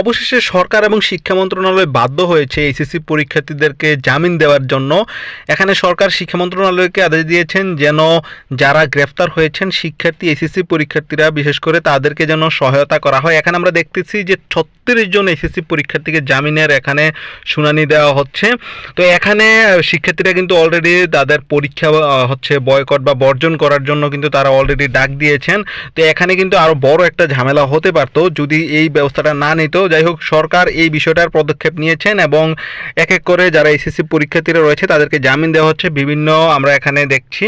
অবশেষে সরকার এবং শিক্ষা মন্ত্রণালয় বাধ্য হয়েছে এসএসসি পরীক্ষার্থীদেরকে জামিন দেওয়ার জন্য। এখানে সরকার শিক্ষা মন্ত্রণালয়কে আদেশ দিয়েছেন যেন যারা গ্রেফতার হয়েছেন, শিক্ষার্থী এসএসসি পরীক্ষার্থীরা, বিশেষ করে তাদেরকে যেন সহায়তা করা হয়। এখানে আমরা দেখতেছি যে ছত্রিশ জন এসএসসি পরীক্ষার্থীকে জামিনের এখানে শুনানি দেওয়া হচ্ছে। তো এখানে শিক্ষার্থীরা কিন্তু অলরেডি তাদের পরীক্ষা হচ্ছে বয়কট বা বর্জন করার জন্য কিন্তু তারা অলরেডি ডাক দিয়েছেন। তো এখানে কিন্তু আরও বড় একটা ঝামেলা হতে পারতো যদি এই ব্যবস্থাটা না নিত। যাই হোক সরকার এই বিষয়টার পদক্ষেপ নিয়েছেন এবং এক এক করে যারা এসএসসি পরীক্ষার্থীরা রয়েছে তাদেরকে জামিন দেওয়া হচ্ছে। বিভিন্ন আমরা এখানে দেখছি।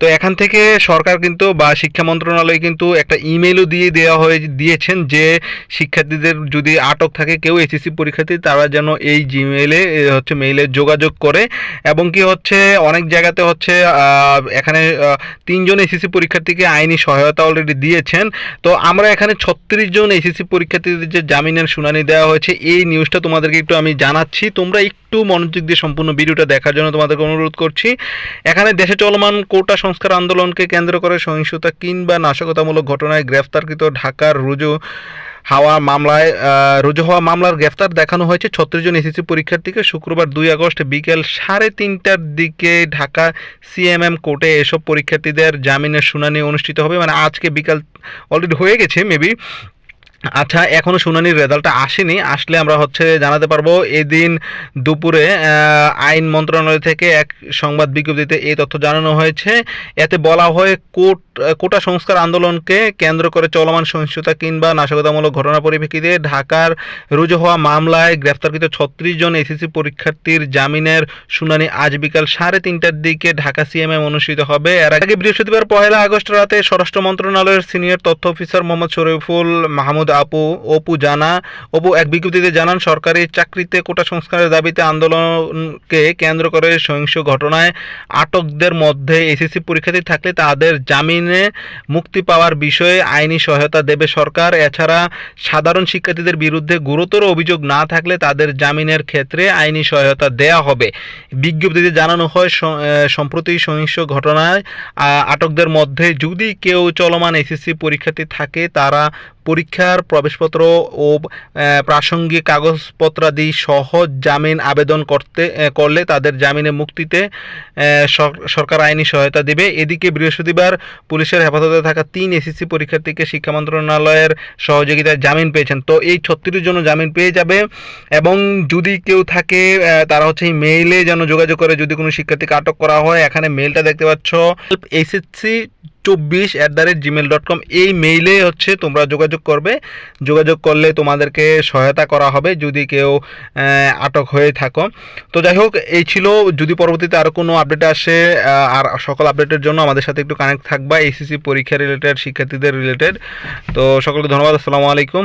তো এখান থেকে সরকার কিন্তু বা শিক্ষা মন্ত্রণালয় কিন্তু একটা ইমেলও দিয়ে দেওয়া হয়ে দিয়েছেন যে শিক্ষার্থীদের যদি আটক থাকে কেউ এসএসসি পরীক্ষার্থী, তারা যেন এই জিমেলে হচ্ছে মেইলে যোগাযোগ করে। এবং কি হচ্ছে, অনেক জায়গাতে হচ্ছে এখানে তিনজন এসএসসি পরীক্ষার্থীকে আইনি সহায়তা অলরেডি দিয়েছেন। তো আমরা এখানে ছত্রিশ জন এসএসসি পরীক্ষার্থীদের যে জামিনের শুনানি দেওয়া হয়েছে। এই নিউজটা তোমাদেরকে একটু আমি জানাচ্ছি। তোমরা একটু মনোযোগ দিয়ে সম্পূর্ণ ভিডিওটা দেখার জন্য তোমাদেরকে অনুরোধ করছি। এখানে দেশে চলমান কোটা সংস্কার আন্দোলনকে কেন্দ্র করে সহিংসতা কিংবা নাশকতামূলক ঘটনায় গ্রেফতারকৃত ঢাকার রুজু হাওয়া মামলায় রুজু হওয়া মামলার গ্রেফতার দেখানো হয়েছে। ছত্রিশ জন এসএসসি পরীক্ষার্থীকে শুক্রবার দুই আগস্ট বিকেল সাড়ে তিনটার দিকে ঢাকা সিএমএম কোর্টে এসব পরীক্ষার্থীদের জামিনের শুনানি অনুষ্ঠিত হবে। মানে আজকে বিকাল অলরেডি হয়ে গেছে মেবি আচ্ছা এখনও শুনানির রেজাল্টটা আসেনি। আসলে আমরা হচ্ছে জানাতে পারব, এদিন দুপুরে আইন মন্ত্রণালয় থেকে এক সংবাদ বিজ্ঞপ্তিতে এই তথ্য জানানো হয়েছে। এতে বলা হয়, কোট, কোটা সংস্কার আন্দোলনকে কেন্দ্র করে চলমান সহিংসতা কিংবা নাশকতামূলক ঘটনার পরিপ্রেক্ষিতে ঢাকার রুজু হওয়া মামলায় গ্রেফতারকৃত ছত্রিশ জন এসএসসি পরীক্ষার্থীর জামিনের শুনানি আজ বিকাল সাড়ে তিনটার দিকে ঢাকা সিএমএম অনুষ্ঠিত হবে। এর আগে বৃহস্পতিবার পহেলা আগস্ট রাতে স্বরাষ্ট্র মন্ত্রণালয়ের সিনিয়র তথ্য অফিসার মোহাম্মদ শরীফুল মাহমুদ আপু, অপু জানা। অপু, এক বিজ্ঞপ্তিতে জানান, সরকারি চাকরিতে কোটা সংস্কারের দাবিতে আন্দোলনকে কেন্দ্র করে সহিংস ঘটনায় আটকদের মধ্যে এসএসসি পরীক্ষার্থী থাকলে তাদের জামিনে মুক্তি পাওয়ার বিষয়ে আইনি সহায়তা দেবে সরকার। এছাড়া সাধারণ শিক্ষার্থীদের বিরুদ্ধে গুরুতর অভিযোগ না থাকলে তাদের জামিনের ক্ষেত্রে আইনি সহায়তা দেয়া হবে। বিজ্ঞপ্তিতে জানানো হয় সম্প্রতি সহিংস ঘটনায় আটকদের মধ্যে যদি কেউ চলমান এসএসসি পরীক্ষার্থী থাকে, তারা পরীক্ষার প্রবেশপত্র ও প্রাসঙ্গিক কাগজপত্রাদি সহ জামিন আবেদন করতে করলে তাদের জামিনে মুক্তিতে সরকার আইনি সহায়তা দেবে। এদিকে বৃহস্পতিবার পুলিশের হেফাজতে থাকা তিন এসএসসি পরীক্ষার্থীকে শিক্ষা মন্ত্রণালয়ের সহযোগিতায় জামিন পেয়েছেন। তো এই ছত্রিশ জন জামিন পেয়ে যাবে এবং যদি কেউ থাকে তারা হচ্ছে এই মেইলে যেন যোগাযোগ করে যদি কোনো শিক্ষার্থীকে আটক করা হয়। এখানে মেইলটা দেখতে পাচ্ছ। এসএসসি চব্বিশ at the rate Gmail dot com এই মেইলে হচ্ছে তোমরা যোগাযোগ করবে। যোগাযোগ করলে তোমাদেরকে সহায়তা করা হবে যদি কেউ আটক হয়ে থাকো। তো যাই হোক, এই ছিল যদি পরবর্তীতে আরও কোনো আপডেট আসে আর সকল আপডেটের জন্য আমাদের সাথে একটু কানেক্ট থাকবা এসিসি পরীক্ষা রিলেটেড শিক্ষার্থীদের রিলেটেড তো সকলকে ধন্যবাদ, আসসালামু আলাইকুম।